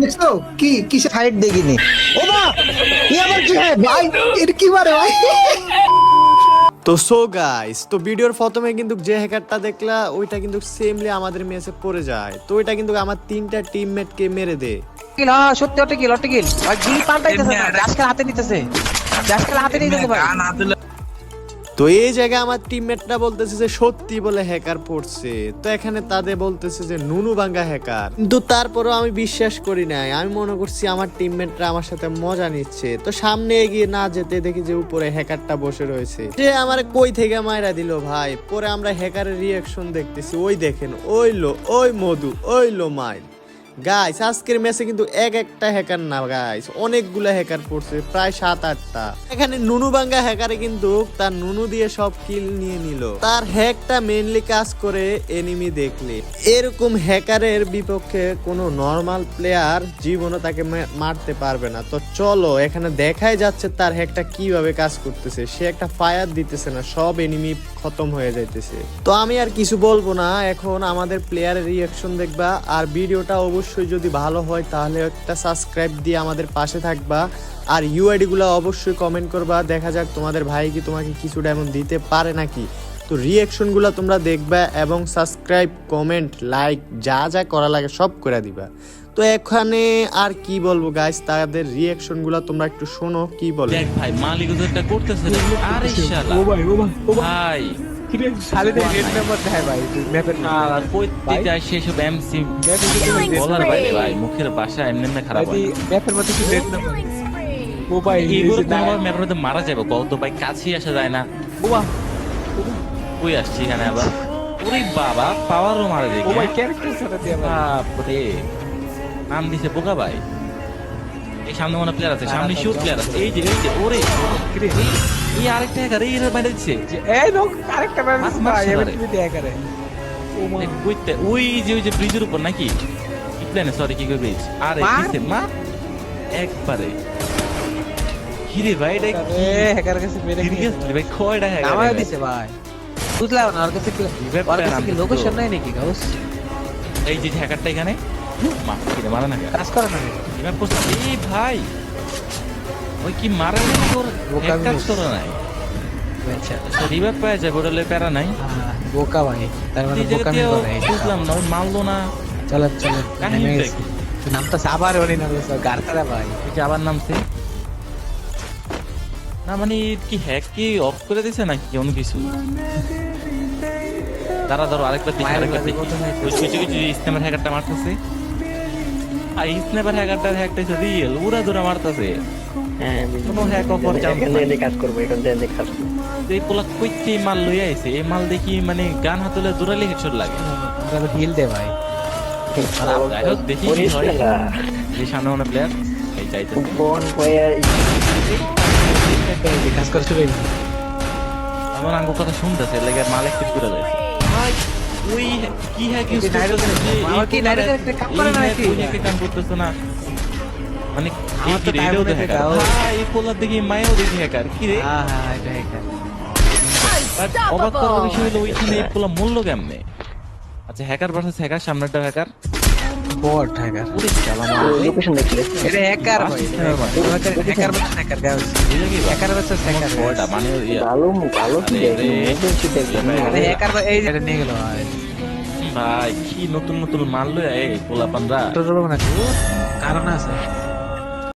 দেখছ? কি কিসে সাইড দেখিনি। ও মা কি আবার কি হয়? ভাই এর কি মারে ভাই? তো সো গাইস তো ভিডিওর প্রথমে কিন্তু যে হ্যাকারটা দেখলা ওইটা কিন্তু সেমলি আমাদের মেসে পড়ে যায়। তো ওইটা কিন্তু আমার তিনটা টিমমেটকে মেরে দে। কিল হ্যাঁ সত্যি অটে কিল অটে কিল ভাই গুলি পাল্টাইতেছে না হাতে নিতেছে। ডাসকাল হাতে নিতেছে ভাই। তো এই জায়গায় আমার টিমমেটরা বলতেছে যে সত্যি বলে হ্যাকার পড়ছে। তো এখানে তাদের বলতেছে যে নুনু ভাঙ্গা হ্যাকার কিন্তু তারপরেও আমি বিশ্বাস করি নাই। আমি মনে করছি আমার টিমমেটরা আমার সাথে মজা নিচ্ছে। তো সামনে এগিয়ে না যেতে দেখি যে উপরে হ্যাকারটা বসে রয়েছে। যে আমার কই থেকে মাইরা দিল ভাই? পরে আমরা হ্যাকারের রিয়াকশন দেখতেছি। ওই দেখেন, ওই লো, ওই মধু, ওই লো মাইল। গাইস আজকের ম্যাচে কিন্তু এক একটা হ্যাকার না গাইস অনেকগুলো হ্যাকার পড়ছে প্রায় সাত আটটা। এখানে নুনু বাঙ্গা হ্যাকারে কিন্তু তার নুনু দিয়ে সব কিল নিয়ে নিল। তার হ্যাকটা মেনলি কাজ করে এনিমি দেখলে। এরকম হ্যাকারের বিপক্ষে কোনো নর্মাল প্লেয়ার জীবনও তাকে মারতে পারবে না। তো চলো, এখানে দেখাই যাচ্ছে তার হ্যাকটা কীভাবে কাজ করতেছে। সে একটা ফায়ার দিতেছে না, সব এনিমি খতম হয়ে যাইতেছে। তো আমি আর কিছু বলব না, এখন আমাদের প্লেয়ারের রিয়াকশন দেখবা। আর ভিডিওটা অবশ্যই যদি ভালো হয় তাহলে একটা সাবস্ক্রাইব দিয়ে আমাদের পাশে থাকবা। আর ইউআইডি গুলো অবশ্যই কমেন্ট করবা দেখা যাক তোমাদের ভাই কি তোমাকে কিছু ডায়মন্ড দিতে পারে নাকি। তো রিয়াকশনগুলো তোমরা দেখবা এবং সাবস্ক্রাইব কমেন্ট লাইক যা যা করা লাগে সব করে দিবা। তো এখানে আর কি বলব গাইস তাদের রিয়াকশনগুলো তোমরা একটু শোনো কি বলে? দেখ ভাই মালিক করতেছে। আরে শালা। ভাই ও ভাই ও ভাই। খালি রেড নাম্বার দেখায় ভাই ম্যাপের আর কই দিতে আসে এমসি বলার বাইরে ভাই মুখের ভাষা এমনি এমনি খারাপ হয় ম্যাপের মধ্যে কি রেড নাম্বার ও ভাই এইগুলো কোনোভাবে ম্যাপের মধ্যে মারা যাবে? কত ভাই কাছেই আসা যায় না। ও ভাই কই আসছি এখানে আবার? ওরে বাবা পাওয়ারও মারা যায় ও ভাই ক্যারেক্টার সাথে দিয়ে ভাই বাপরে। নাম দিছে বোকা ভাই। এই সামনে মনে প্লেয়ার আছে সামনে শুট প্লেয়ার আছে। এই যে এই যে ওরে এই- আরেকটা হ্যাকার এই এর বাইরে দিচ্ছে এই লোক আরেকটা ম্যাপ মাস- ভাই এবার তুমি দেখা করে ও কইতে ওই যে ওই যে ব্রিজের উপর নাকি? কি প্লেনে সরি কি করে ব্রিজ আরে মা? মা একবারে। কিরে ভাই এটা কি? হ্যাকার কাছে মেরে সিরিয়াস ভাই কয়টা হ্যাকার নামায় দিছে ভাই। বুঝলাম না ওর কাছে কি লোকেশন নাই নাকি গাউস? এই যে হ্যাকারটা এখানে। মা মারা না কাজ করে না রিভাইভ করছে এই ভাই ওই কি মারা নাই তোর কাজ করে নাই? আচ্ছা। রিভাইভ পাওয়া যাবে ওটা প্যারা নাই। বোকা ভাই তার মানে বোকা জায়গাতেও বুঝলাম না মারলো না। চলো চলো কাহিনীটা নেমে গেছি। কি? নামটা আবার গারতারা ভাই। নামছে। না মানে কি হ্যাক কি অফ করে দিছে নাকি কোনো কিছু? দাঁড়া ধরো আরেকবার দেখি আরেকবার কিছু কিছু স্ন্যাপার হ্যাকারটা মারতেছে। আর স্ন্যাপার হ্যাকারটার হ্যাকটা হচ্ছে রিয়েল উড়া ধরে মারতেছে হ্যাঁ কোনো হ্যাক অফার চান্স এখান কাজ করব এখান থেকে কাজ এই পোলা কইতে মাল লইয়া আইছে এই মাল দেখি মানে গান হাতলে দৌড়ালে হেডশট লাগে। আমরা হিল দে ভাই। দেখি হয়। সামনে মনে প্লেয়ার এই কাজ আমার আঙ্গু কথা শুনতেছে লেগে মাল একটিভ করে ভাই ওই কি হ্যাক ইউজ করতেছে আমার কি নাইরো দেখে কাম করে না নাকি? কাম করতেছে না মানে আমার তো রে, তো এর hacker। টাকা, ও। ভাই, এই পোলার দেখি মায়েও দেখি হ্যাকার কি রে হ্যাঁ হ্যাঁ এটা এটা অবাক করার বিষয় হলো ওইখানে এই পোলা মূল্য কেমনে আচ্ছা হ্যাকার ভার্সেস হ্যাকার সামনেটা হ্যাকার বট ঢাকার লোকেশন দেখলে। এটা হ্যাকার ভাই। হ্যাকার মানে হ্যাকার গাউস হ্যাকার মানে হ্যাকার ওটা মানে ভালো ভালো কি আরে দেখি রে। মোবাইল কি দেখি আরে হ্যাকার এই এটা নিয়ে গেল ভাই। ভাই কি নতুন নতুন মাল লয় এই পোলাপানরা। মানে কারণ আছে।